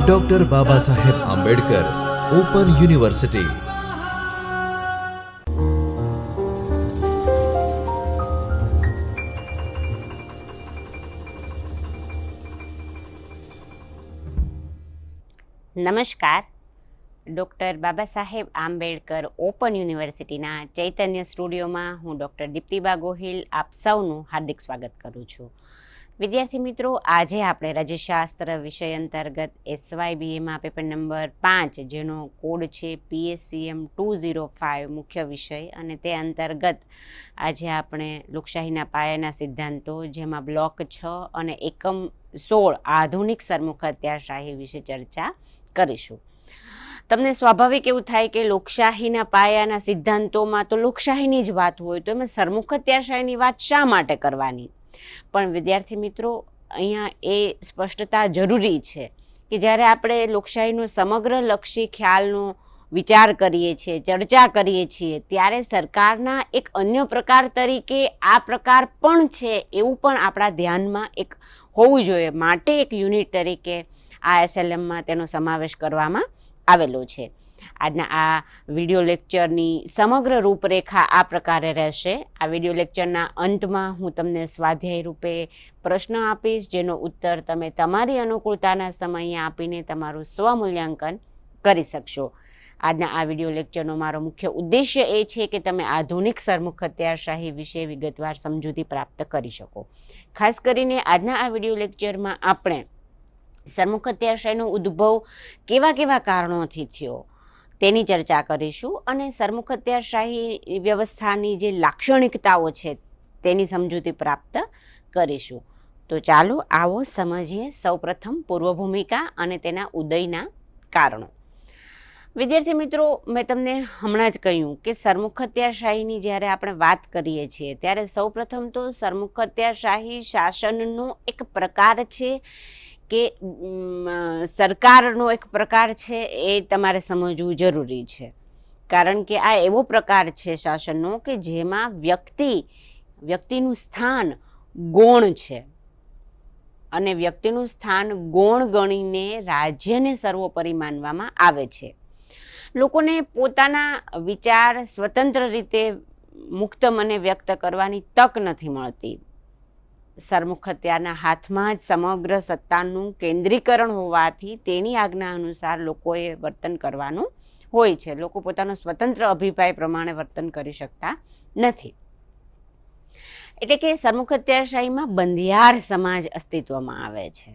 Doctor Baba Saheb Ambedkar open university નમસ્કાર. Doctor Baba Saheb Ambedkar open યુનિવર્સિટીના ચૈતન્ય સ્ટુડિયોમાં હું ડૉક્ટર દીપ્તિબા ગોહિલ આપ સૌનું હાર્દિક સ્વાગત કરું છું. વિદ્યાર્થી મિત્રો, આજે આપણે રાજ્યશાસ્ત્ર વિષય અંતર્ગત એસવાય બીએમાં પેપર નંબર પાંચ, જેનો કોડ છે પીએસસીએમ ટુ ઝીરો ફાઇવ મુખ્ય વિષય. અને તે અંતર્ગત આજે આપણે લોકશાહીના પાયાના સિદ્ધાંતો, જેમાં બ્લોક છ અને એકમ સોળ આધુનિક સરમુખ અત્યારશાહી વિશે ચર્ચા કરીશું. તમને સ્વાભાવિક એવું થાય કે લોકશાહીના પાયાના સિદ્ધાંતોમાં તો લોકશાહીની જ વાત હોય, તો એમાં સરમુખ અત્યારશાહીની વાત શા માટે કરવાની? પણ વિદ્યાર્થી મિત્રો, અહીંયા એ સ્પષ્ટતા જરૂરી છે કે જ્યારે આપણે લોકશાહીનો સમગ્ર લક્ષી ખ્યાલનો વિચાર કરીએ છીએ, ચર્ચા કરીએ છીએ, ત્યારે સરકારના એક અન્ય પ્રકાર તરીકે આ પ્રકાર પણ છે એવું પણ આપણા ધ્યાનમાં એક હોવું જોઈએ. માટે એક યુનિટ તરીકે આ એસએલએમમાં તેનો સમાવેશ કરવામાં આવેલો છે. આજના આ વિડિયો લેક્ચરની સમગ્ર રૂપરેખા આ પ્રકારે રહેશે. આ વિડિયો લેક્ચરના અંતમાં હું તમને સ્વાધ્યાય રૂપે પ્રશ્ન આપીશ, જેનો ઉત્તર તમે તમારી અનુકૂળતાના સમયે આપીને તમારું સ્વમૂલ્યાંકન કરી શકશો. આજના આ વિડિયો લેક્ચરનો મારો મુખ્ય ઉદ્દેશ્ય એ છે કે તમે આધુનિક સરમુખ અત્યારશાહી વિશે વિગતવાર સમજૂતી પ્રાપ્ત કરી શકો. ખાસ કરીને આજના આ વિડિયો લેક્ચરમાં આપણે સરમુખ અત્યારશાહીનો ઉદ્ભવ કેવા કેવા કારણોથી થયો તેની ચર્ચા કરીશું અને સરમુખત્યારશાહી વ્યવસ્થાની જે લાક્ષણિકતાઓ છે તેની સમજૂતી પ્રાપ્ત કરીશું. તો ચાલો આવો સમજીએ સૌપ્રથમ પૂર્વ ભૂમિકા અને તેના ઉદયના કારણો. વિદ્યાર્થી મિત્રો, મેં તમને હમણાં જ કહ્યું કે સરમુખત્યારશાહીની જ્યારે આપણે વાત કરીએ છીએ, ત્યારે સૌપ્રથમ તો સરમુખત્યારશાહી શાસનનો એક પ્રકાર છે. કે સરકારનો એક પ્રકાર છે એ તમારે સમજવું જરૂરી છે. કારણ કે આ એવો પ્રકાર છે શાસનનો કે જેમાં વ્યક્તિ, વ્યક્તિનું સ્થાન ગૌણ છે. અને વ્યક્તિનું સ્થાન ગૌણ ગણીને રાજ્યને સર્વોપરી માનવામાં આવે છે. લોકોને પોતાના વિચાર સ્વતંત્ર રીતે મુક્ત મને વ્યક્ત કરવાની તક નથી મળતી. સરમુખત્યારના હાથમાં જ સમગ્ર સત્તાનું કેન્દ્રીકરણ હોવાથી તેની આજ્ઞા અનુસાર લોકોએ વર્તન કરવાનું હોય છે. લોકો પોતાનો સ્વતંત્ર અભિપ્રાય પ્રમાણે વર્તન કરી શકતા નથી. એટલે કે સરમુખત્યારશાહીમાં બંધિયાર સમાજ અસ્તિત્વમાં આવે છે.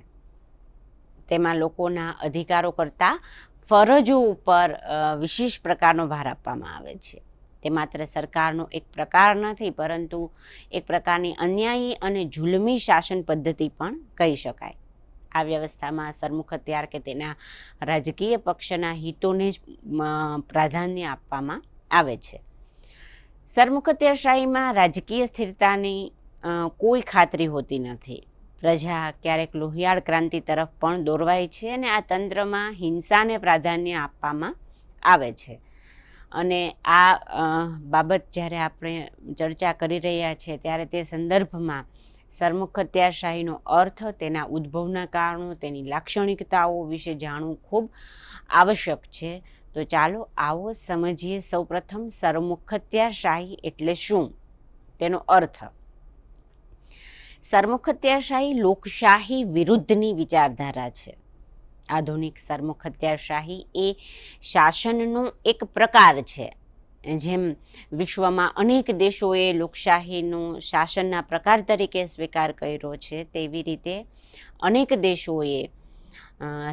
તેમાં લોકોના અધિકારો કરતાં ફરજો ઉપર વિશેષ પ્રકારનો ભાર આપવામાં આવે છે. તે માત્ર સરકારનો એક પ્રકાર નથી, પરંતુ એક પ્રકારની અન્યાયી અને જુલમી શાસન પદ્ધતિ પણ કહી શકાય. આ વ્યવસ્થામાં સરમુખ હત્યાર કે તેના રાજકીય પક્ષના હિતોને જ પ્રાધાન્ય આપવામાં આવે છે. સરમુખત્યારશાહીમાં રાજકીય સ્થિરતાની કોઈ ખાતરી હોતી નથી. પ્રજા ક્યારેક લોહિયાળ ક્રાંતિ તરફ પણ દોરવાય છે અને આ તંત્રમાં હિંસાને પ્રાધાન્ય આપવામાં આવે છે. અને આ બાબત જ્યારે આપણે ચર્ચા કરી રહ્યા છીએ ત્યારે તે સંદર્ભમાં સરમુખ અત્યારશાહીનો અર્થ, તેના ઉદ્ભવના કારણો, તેની લાક્ષણિકતાઓ વિશે જાણવું ખૂબ આવશ્યક છે. તો ચાલો આવો સમજીએ સૌપ્રથમ સરમુખ અત્યારશાહી એટલે શું? તેનો અર્થ. સરમુખ અત્યારશાહી લોકશાહી વિરુદ્ધની વિચારધારા છે. આધુનિક સરમુખ અત્યારશાહી એ શાસનનો એક પ્રકાર છે. જેમ વિશ્વમાં અનેક દેશોએ લોકશાહીનો શાસનના પ્રકાર તરીકે સ્વીકાર કર્યો છે, તેવી રીતે અનેક દેશોએ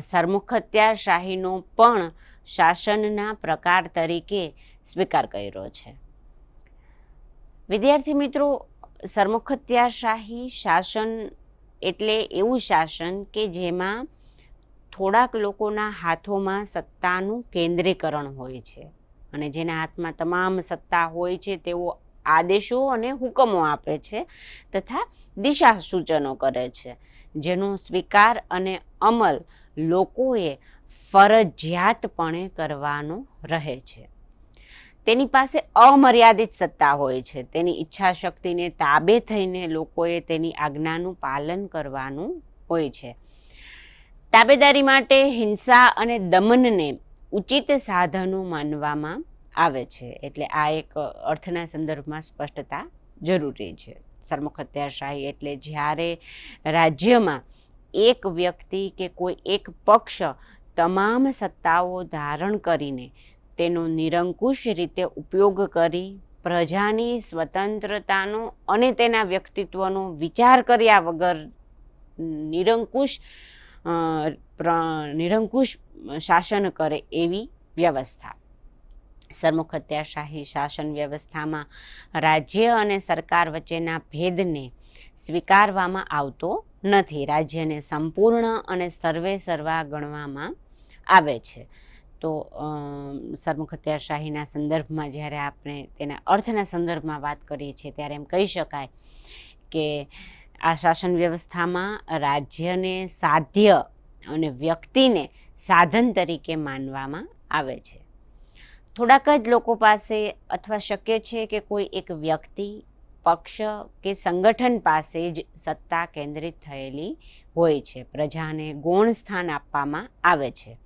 સરમુખ અત્યારશાહીનો પણ શાસનના પ્રકાર તરીકે સ્વીકાર કર્યો છે. વિદ્યાર્થી મિત્રો સરમુખત્યારશાહી શાસન એટલે એવું શાસન કે જેમાં થોડાક લોકોના હાથોમાં સત્તાનું કેન્દ્રીકરણ હોય છે અને જેના હાથમાં તમામ સત્તા હોય છે, તેઓ આદેશો અને હુકમો આપે છે તથા દિશા સૂચનો કરે છે. જેનો સ્વીકાર અને અમલ લોકોએ ફરજિયાતપણે કરવાનો રહે છે. તેની પાસે અમર્યાદિત સત્તા હોય છે. તેની ઈચ્છા શક્તિને તાબે થઈને લોકોએ તેની આજ્ઞાનું પાલન કરવાનું હોય છે. તાબેદારી માટે હિંસા અને દમનને ઉચિત સાધનો માનવામાં આવે છે. એટલે આ એક અર્થના સંદર્ભમાં સ્પષ્ટતા જરૂરી છે. સરમુખ હત્યાશાહી એટલે જ્યારે રાજ્યમાં એક વ્યક્તિ કે કોઈ એક પક્ષ તમામ સત્તાઓ ધારણ કરીને તેનો નિરંકુશ રીતે ઉપયોગ કરી, પ્રજાની સ્વતંત્રતાનો અને તેના વ્યક્તિત્વનો વિચાર કર્યા વગર નિરંકુશ નિરંકુશ શાસન કરે એવી વ્યવસ્થા. સરમુખ હત્યાશાહી શાસન વ્યવસ્થામાં રાજ્ય અને સરકાર વચ્ચેના ભેદને સ્વીકારવામાં આવતો નથી. રાજ્યને સંપૂર્ણ અને સર્વે સર્વા ગણવામાં આવે છે. તો સરમુખ અત્યારશાહીના સંદર્ભમાં જ્યારે આપણે તેના અર્થના સંદર્ભમાં વાત કરીએ છીએ ત્યારે એમ કહી શકાય કે આ શાસન વ્યવસ્થામાં રાજ્યને સાધ્ય અને વ્યક્તિને સાધન તરીકે માનવામાં આવે છે. થોડાક જ લોકો પાસે અથવા શક્ય છે કે કોઈ એક વ્યક્તિ, પક્ષ કે સંગઠન પાસે જ સત્તા કેન્દ્રિત થયેલી હોય છે. પ્રજાને ગૌણ સ્થાન આપવામાં આવે છે.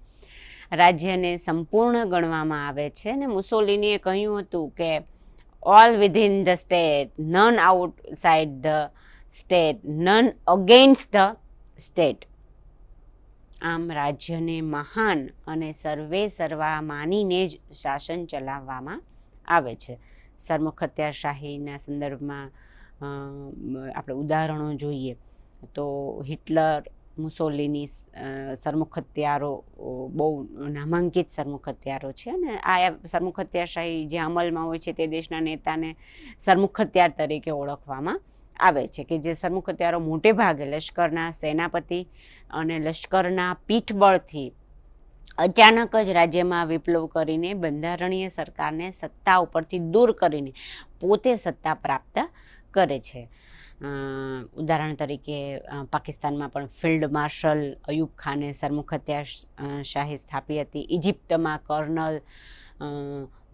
રાજ્યને સંપૂર્ણ ગણવામાં આવે છે અને મુસોલિનીએ કહ્યું હતું કે all within the state none outside the state, none against the state. આમ રાજ્યને મહાન અને સર્વે સર્વા માનીને જ શાસન ચલાવવામાં આવે છે. સરમુખ હત્યાશાહીના સંદર્ભમાં આપણે ઉદાહરણો જોઈએ તો હિટલર, મુસોલીની સરમુખત્યારો બહુ નામાંકિત સરમુખ હત્યારો છે અને આ સરમુખ હત્યાશાહી જે અમલમાં હોય છે તે દેશના નેતાને સરમુખ હત્યાર તરીકે ઓળખવામાં આવે છે કે જે સરમુખ હત્યારો મોટે ભાગે લશ્કરના સેનાપતિ અને લશ્કરના પીઠબળથી અચાનક જ રાજ્યમાં વિપ્લવ કરીને બંધારણીય સરકારને સત્તા ઉપરથી દૂર કરીને પોતે સત્તા પ્રાપ્ત કરે છે. ઉદાહરણ તરીકે પાકિસ્તાનમાં પણ ફિલ્ડ માર્શલ અયુબ ખાને સરમુખ હત્યા શાહી સ્થાપી હતી. ઇજિપ્તમાં કર્નલ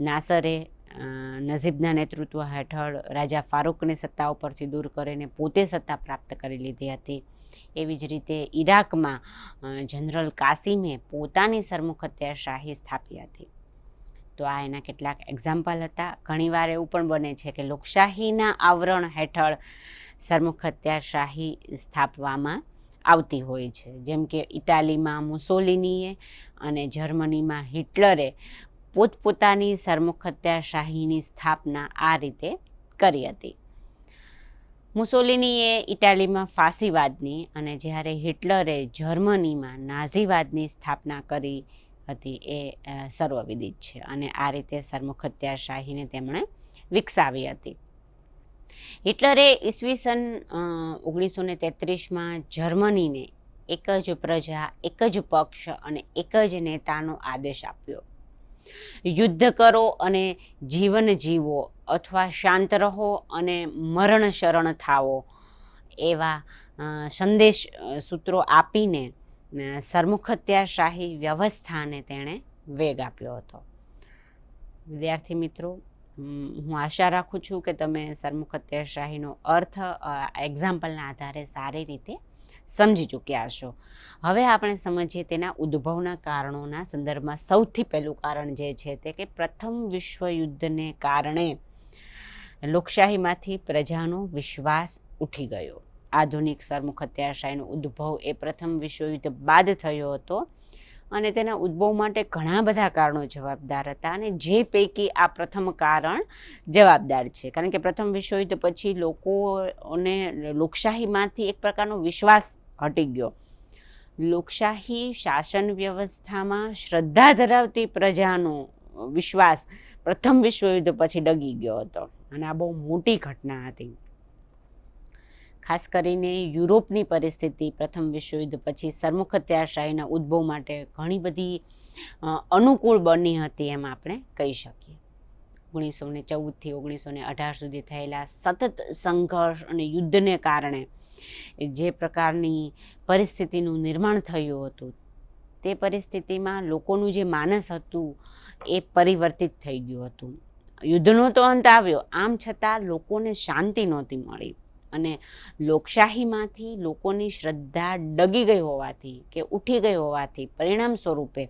નાસરે નજીબના નેતૃત્વ હેઠળ રાજા ફારૂકને સત્તા ઉપરથી દૂર કરીને પોતે સત્તા પ્રાપ્ત કરી લીધી હતી. એવી જ રીતે ઈરાકમાં જનરલ કાસિમે પોતાની સરમુખ હત્યાશાહી સ્થાપી હતી. તો આ એના કેટલાક એક્ઝામ્પલ હતા. ઘણીવાર એવું પણ બને છે કે લોકશાહીના આવરણ હેઠળ સરમુખ હત્યાશાહી સ્થાપવામાં આવતી હોય છે. જેમ કે ઇટાલીમાં મુસોલિનીએ અને જર્મનીમાં હિટલરે પોતપોતાની સરમુખત્યાશાહીની સ્થાપના આ રીતે કરી હતી. મુસોલિનીએ ઇટાલીમાં ફાંસીવાદની અને જ્યારે હિટલરે જર્મનીમાં નાઝીવાદની સ્થાપના કરી હતી એ સર્વવિદિત છે અને આ રીતે સરમુખત્યાશાહીને તેમણે વિકસાવી હતી. હિટલરે ઈસવીસન ઓગણીસો ને તેત્રીસમાં જર્મનીને એક જ પ્રજા, એક જ પક્ષ અને એક જ નેતાનો આદેશ આપ્યો. યુદ્ધ કરો અને જીવન જીવો અથવા શાંત રહો અને મરણ શરણ થાવો એવા સંદેશ સૂત્રો આપીને સરમુખત્યાશાહી વ્યવસ્થાને તેણે વેગ આપ્યો હતો. વિદ્યાર્થી મિત્રો હું આશા રાખું છું કે તમે સરમુખત્યાશાહીનો અર્થ એક્ઝામ્પલના આધારે સારી રીતે સમજી ચૂક્યા હશો. હવે આપણે સમજીએ તેના ઉદ્ભવના કારણોના સંદર્ભમાં સૌથી પહેલું કારણ જે છે તે કે પ્રથમ વિશ્વયુદ્ધને કારણે લોકશાહીમાંથી પ્રજાનો વિશ્વાસ ઉઠી ગયો. આધુનિક સરમુખ હત્યાશાહીનો ઉદ્ભવ એ પ્રથમ વિશ્વયુદ્ધ બાદ થયો હતો અને તેના ઉદ્ભવ માટે ઘણા બધા કારણો જવાબદાર હતા અને જે પૈકી આ પ્રથમ કારણ જવાબદાર છે. કારણ કે પ્રથમ વિશ્વયુદ્ધ પછી લોકોને લોકશાહીમાંથી એક પ્રકારનો વિશ્વાસ હટી ગયો. લોકશાહી શાસન વ્યવસ્થામાં શ્રદ્ધા ધરાવતી પ્રજાનો વિશ્વાસ પ્રથમ વિશ્વયુદ્ધ પછી ડગી ગયો હતો. અને આ બહુ મોટી ઘટના હતી. ખાસ કરીને યુરોપની પરિસ્થિતિ પ્રથમ વિશ્વયુદ્ધ પછી સરમુખ હત્યાશાહીના ઉદ્ભવ માટે ઘણી બધી અનુકૂળ બની હતી એમ આપણે કહી શકીએ. ઓગણીસો ને ચૌદથી ઓગણીસો ને અઢાર સુધી થયેલા સતત સંઘર્ષ અને યુદ્ધને કારણે જે પ્રકારની પરિસ્થિતિનું નિર્માણ થયું હતું, તે પરિસ્થિતિમાં લોકોનું જે માનસ હતું એ પરિવર્તિત થઈ ગયું હતું. યુદ્ધનો તો અંત આવ્યો, આમ છતાં લોકોને શાંતિ નહોતી મળી અને લોકશાહીમાંથી લોકોની શ્રદ્ધા ડગી ગઈ હોવાથી કે ઉઠી ગઈ હોવાથી પરિણામ સ્વરૂપે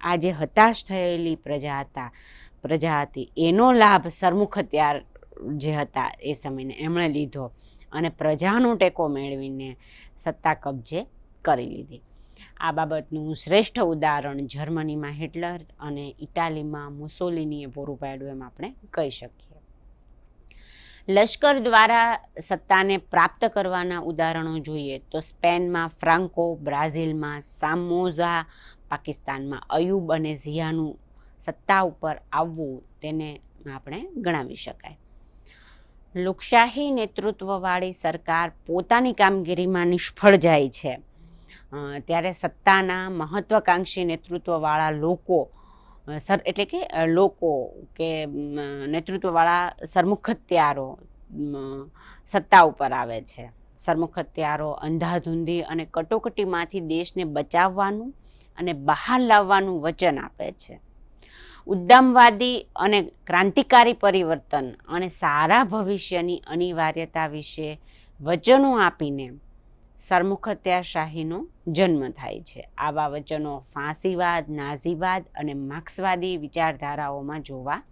આ જે હતાશ થયેલી પ્રજા હતા, પ્રજા હતી, એનો લાભ સરમુખ હત્યાર જે હતા એ સમયને એમણે લીધો. અને પ્રજાનો ટેકો મેળવીને સત્તા કબજે કરી લીધી. આ બાબતનું શ્રેષ્ઠ ઉદાહરણ જર્મનીમાં હિટલર અને ઇટાલીમાં મુસોલિનીએ પૂરું પાડ્યું એમ આપણે કહી શકીએ. લશ્કર દ્વારા સત્તાને પ્રાપ્ત કરવાના ઉદાહરણો જોઈએ તો સ્પેનમાં ફ્રાન્કો, બ્રાઝિલમાં સામોઝા, પાકિસ્તાનમાં અયુબ અને ઝિયાનું સત્તા ઉપર આવવું તેને આપણે ગણાવી શકાય. લોકશાહી નેતૃત્વવાળી સરકાર પોતાની કામગીરીમાં નિષ્ફળ જાય છે. ત્યારે સત્તાના મહત્વાકાંક્ષી નેતૃત્વવાળા લોકો સર, એટલે કે લોકો કે નેતૃત્વવાળા સરમુખત્યારો સત્તા ઉપર આવે છે. સરમુખત્યારો અંધાધૂંધી અને કટોકટીમાંથી દેશને બચાવવાનું અને બહાર લાવવાનું વચન આપે છે. ઉદ્દામવાદી અને ક્રાંતિકારી પરિવર્તન અને સારા ભવિષ્યની અનિવાર્યતા વિશે વચનો આપીને સરમુખત્યાશાહીનો જન્મ થાય છે. આવા વચનો ફાંસીવાદ, નાઝીવાદ અને માર્ક્સવાદી વિચારધારાઓમાં જોવા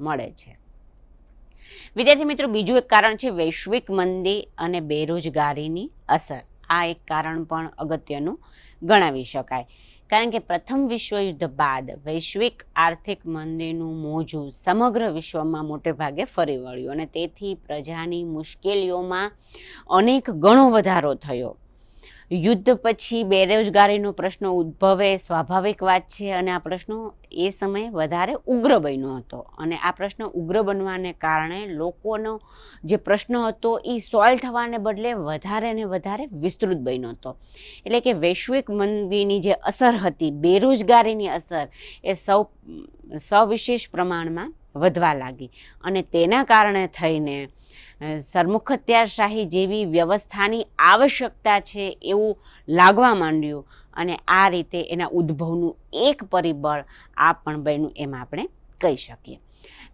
મળે છે. વિદ્યાર્થી મિત્રો, બીજું એક કારણ છે વૈશ્વિક મંદી અને બેરોજગારીની અસર. આ એક કારણ પણ અગત્યનું ગણાવી શકાય. કારણ કે પ્રથમ વિશ્વયુદ્ધ બાદ વૈશ્વિક આર્થિક મંદીનું મોજું સમગ્ર વિશ્વમાં મોટે ભાગે ફરી વળ્યું અને તેથી પ્રજાની મુશ્કેલીઓમાં અનેક ગણો વધારો થયો. યુદ્ધ પછી બેરોજગારીનો પ્રશ્ન ઉદ્ભવે, સ્વાભાવિક વાત છે અને આ પ્રશ્નો એ સમયે વધારે ઉગ્ર બન્યો હતો. અને આ પ્રશ્ન ઉગ્ર બનવાને કારણે લોકોનો જે પ્રશ્ન હતો એ સોલ્વ થવાને બદલે વધારે ને વધારે વિસ્તૃત બન્યો હતો. એટલે કે વૈશ્વિક મંદીની જે અસર હતી, બેરોજગારીની અસર એ સૌ, સવિશેષ પ્રમાણમાં વધવા લાગી. અને તેના કારણે થઈને સરમુખત્યારશાહી જેવી વ્યવસ્થાની આવશ્યકતા છે એવું લાગવા માંડ્યું. અને આ રીતે એના ઉદ્ભવનું એક પરિબળ આ પણ બન્યું એમ આપણે કહી શકીએ.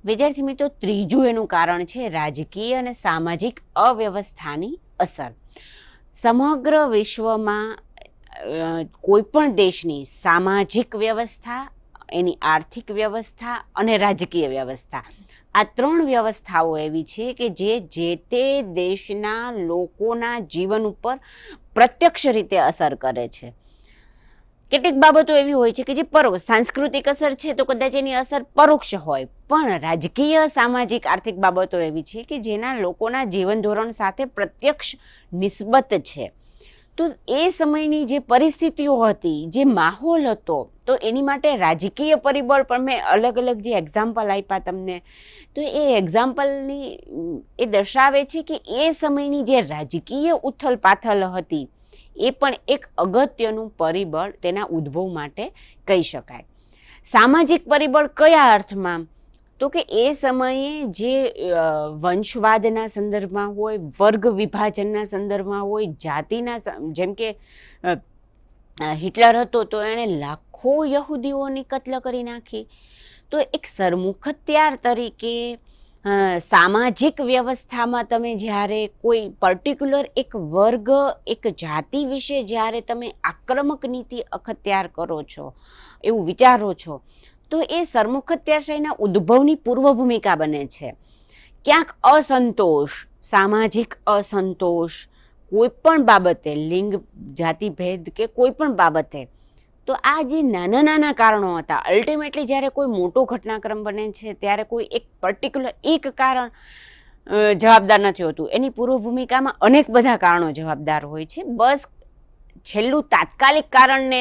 વિદ્યાર્થી મિત્રો, ત્રીજું એનું કારણ છે રાજકીય અને સામાજિક અવ્યવસ્થાની અસર. સમગ્ર વિશ્વમાં કોઈપણ દેશની સામાજિક વ્યવસ્થા, એની આર્થિક વ્યવસ્થા અને રાજકીય વ્યવસ્થા આ ત્રણ વ્યવસ્થાઓ એવી છે કે જે જે તે દેશના લોકોના જીવન ઉપર પ્રત્યક્ષ રીતે અસર કરે છે. કેટલીક બાબતો એવી હોય છે કે જે પરોક્ષ સાંસ્કૃતિક અસર છે તો કદાચ એની અસર પરોક્ષ હોય. પણ રાજકીય, સામાજિક, આર્થિક બાબતો એવી છે કે જેના લોકોના જીવન ધોરણ સાથે પ્રત્યક્ષ નિસ્બત છે. તો એ સમયની જે પરિસ્થિતિઓ હતી, જે માહોલ હતો, તો એની માટે રાજકીય પરિબળ પણ મેં અલગ અલગ જે એક્ઝામ્પલ આપ્યા તમને, તો એ એક્ઝામ્પલની એ દર્શાવે છે કે એ સમયની જે રાજકીય ઉથલ પાથલ હતી, એ પણ એક અગત્યનું પરિબળ તેના ઉદ્ભવ માટે કહી શકાય. સામાજિક પરિબળ કયા અર્થમાં? તો કે એ સમયે જે વંશવાદના સંદર્ભમાં હોય, વર્ગ વિભાજનના સંદર્ભમાં હોય, જાતિના જેમ કે હિટલર હતો તો એણે લાખો યહૂદીઓની કત્લ કરી નાખી. તો એક સરમુખત્યાર તરીકે સામાજિક વ્યવસ્થામાં તમે જ્યારે કોઈ પર્ટિક્યુલર એક વર્ગ, એક જાતિ વિશે જ્યારે તમે આક્રમક નીતિ અખત્યાર કરો છો, એવું વિચારો છો તો એ સરમુખત્યાશયના ઉદ્ભવની પૂર્વ ભૂમિકા બને છે. ક્યાંક અસંતોષ, સામાજિક અસંતોષ કોઈ પણ બાબતે લિંગ, જાતિ, ભેદ કે કોઈ પણ બાબતે, તો આ જે નાના નાના કારણો હતા અલ્ટિમેટલી જ્યારે કોઈ મોટો ઘટનાક્રમ બને છે, ત્યારે કોઈ એક પર્ટિક્યુલર એક કારણ જવાબદાર નથી હોતું. એની પૂર્વ ભૂમિકામાં અનેક બધા કારણો જવાબદાર હોય છે. બસ છેલ્લું તાત્કાલિક કારણને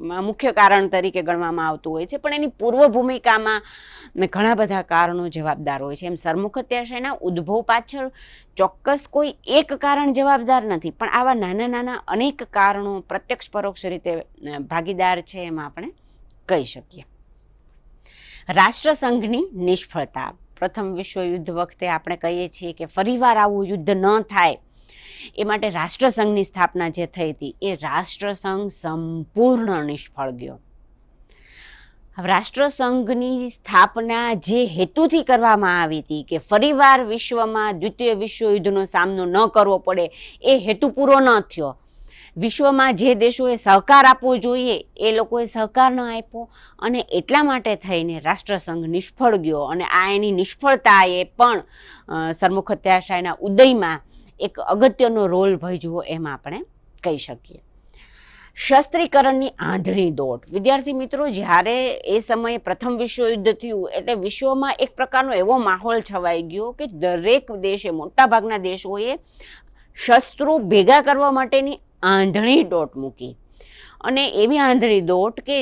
મુખ્ય કારણ તરીકે ગણવામાં આવતું હોય છે. પણ એની પૂર્વ ભૂમિકામાં ને ઘણા બધા કારણો જવાબદાર હોય છે. એમ સરમુખત્યારશાહીના ઉદ્ભવ પાછળ ચોક્કસ કોઈ એક કારણ જવાબદાર નથી. પણ આવા નાના નાના અનેક કારણો પ્રત્યક્ષ પરોક્ષ રીતે ભાગીદાર છે એમ આપણે કહી શકીએ. રાષ્ટ્રસંઘની નિષ્ફળતા. પ્રથમ વિશ્વયુદ્ધ વખતે આપણે કહીએ છીએ કે ફરીવાર આવું યુદ્ધ ન થાય. એ માટે રાષ્ટ્રસંઘની સ્થાપના જે થઈ હતી, એ રાષ્ટ્રસંઘ સંપૂર્ણ નિષ્ફળ ગયો. રાષ્ટ્રસંઘની સ્થાપના જે હેતુથી કરવામાં આવી હતી કે ફરીવાર વિશ્વમાં દ્વિતીય વિશ્વયુદ્ધનો સામનો ન કરવો પડે, એ હેતુ પૂરો ન થયો. વિશ્વમાં જે દેશોએ સહકાર આપવો જોઈએ, એ લોકોએ સહકાર ન આપ્યો અને એટલા માટે થઈને રાષ્ટ્રસંઘ નિષ્ફળ ગયો. અને આ એની નિષ્ફળતાએ પણ સરમુખ હત્યાશાયના ઉદયમાં એક અગત્યનો રોલ ભજવો એમ આપણે કહી શકીએ. શસ્ત્રીકરણની આંધળી દોટ. વિદ્યાર્થી મિત્રો, જ્યારે એ સમયે પ્રથમ વિશ્વયુદ્ધ થયું, એટલે વિશ્વમાં એક પ્રકારનો એવો માહોલ છવાઈ ગયો કે દરેક દેશે, મોટાભાગના દેશોએ શસ્ત્રો ભેગા કરવા માટેની આંધળી દોટ મૂકી. અને એવી આંધળી દોટ કે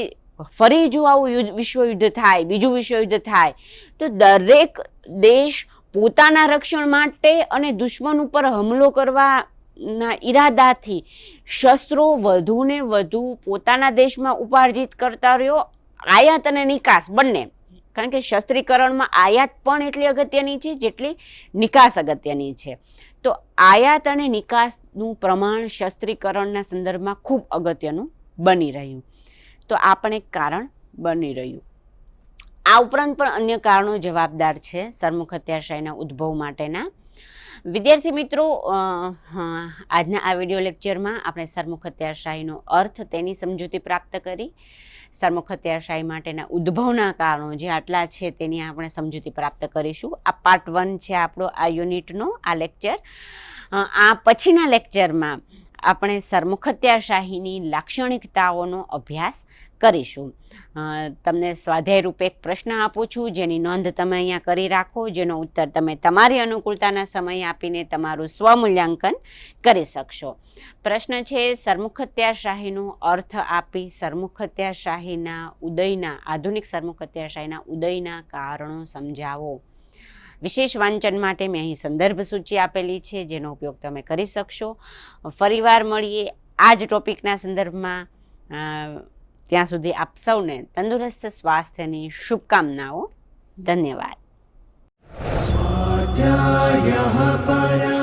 ફરી જો આવું યુદ્ધ, વિશ્વયુદ્ધ થાય, બીજું વિશ્વયુદ્ધ થાય, તો દરેક દેશ પોતાના રક્ષણ માટે અને દુશ્મન ઉપર હુમલો કરવાના ઈરાદાથી શસ્ત્રો વધુને વધુ પોતાના દેશમાં ઉપાર્જિત કરતા રહ્યો. આયાત અને નિકાસ બંને. કારણ કે શસ્ત્રીકરણમાં આયાત પણ એટલી અગત્યની છે, જેટલી નિકાસ અગત્યની છે. તો આયાત અને નિકાસનું પ્રમાણ શસ્ત્રીકરણના સંદર્ભમાં ખૂબ અગત્યનું બની રહ્યું. તો આ પણ એક કારણ બની રહ્યું. આ ઉપરાંત પણ અન્ય કારણો જવાબદાર છે સરમુખ હત્યાશાહીના ઉદ્ભવ માટેના. વિદ્યાર્થી મિત્રો આજના આ વીડિયો લેક્ચરમાં આપણે સરમુખ હત્યાશાહીનો અર્થ, તેની સમજૂતી પ્રાપ્ત કરી. સરમુખ હત્યાશાહી માટેના ઉદ્ભવના કારણો જે આટલા છે તેની આપણે સમજૂતી પ્રાપ્ત કરીશું. આ પાર્ટ વન છે આપણો આ યુનિટનો, આ લેક્ચર. આ પછીના લેક્ચરમાં આપણે સરમુખત્યારશાહીની લાક્ષણિકતાઓનો અભ્યાસ કરીશું. તમને સ્વાધ્યાય રૂપે એક પ્રશ્ન આપું છું, જેની નોંધ તમે અહીંયા કરી રાખો, જેનો ઉત્તર તમે તમારી અનુકૂળતાના સમય આપીને તમારું સ્વમૂલ્યાંકન કરી શકશો. પ્રશ્ન છે સરમુખ હત્યાશાહીનો અર્થ આપી સરમુખત્યારશાહીના ઉદયના, આધુનિક સરમુખત્યારશાહીના ઉદયના કારણો સમજાવો. વિશેષ વાંચન માટે મેં અહીં સંદર્ભ સૂચિ આપેલી છે, જેનો ઉપયોગ તમે કરી શકશો. ફરીવાર મળીએ આ જ ટોપિકના સંદર્ભમાં. ત્યાં સુધી આપ સૌને તંદુરસ્ત સ્વાસ્થ્યની શુભકામનાઓ. ધન્યવાદ. સ્વાધ્યાય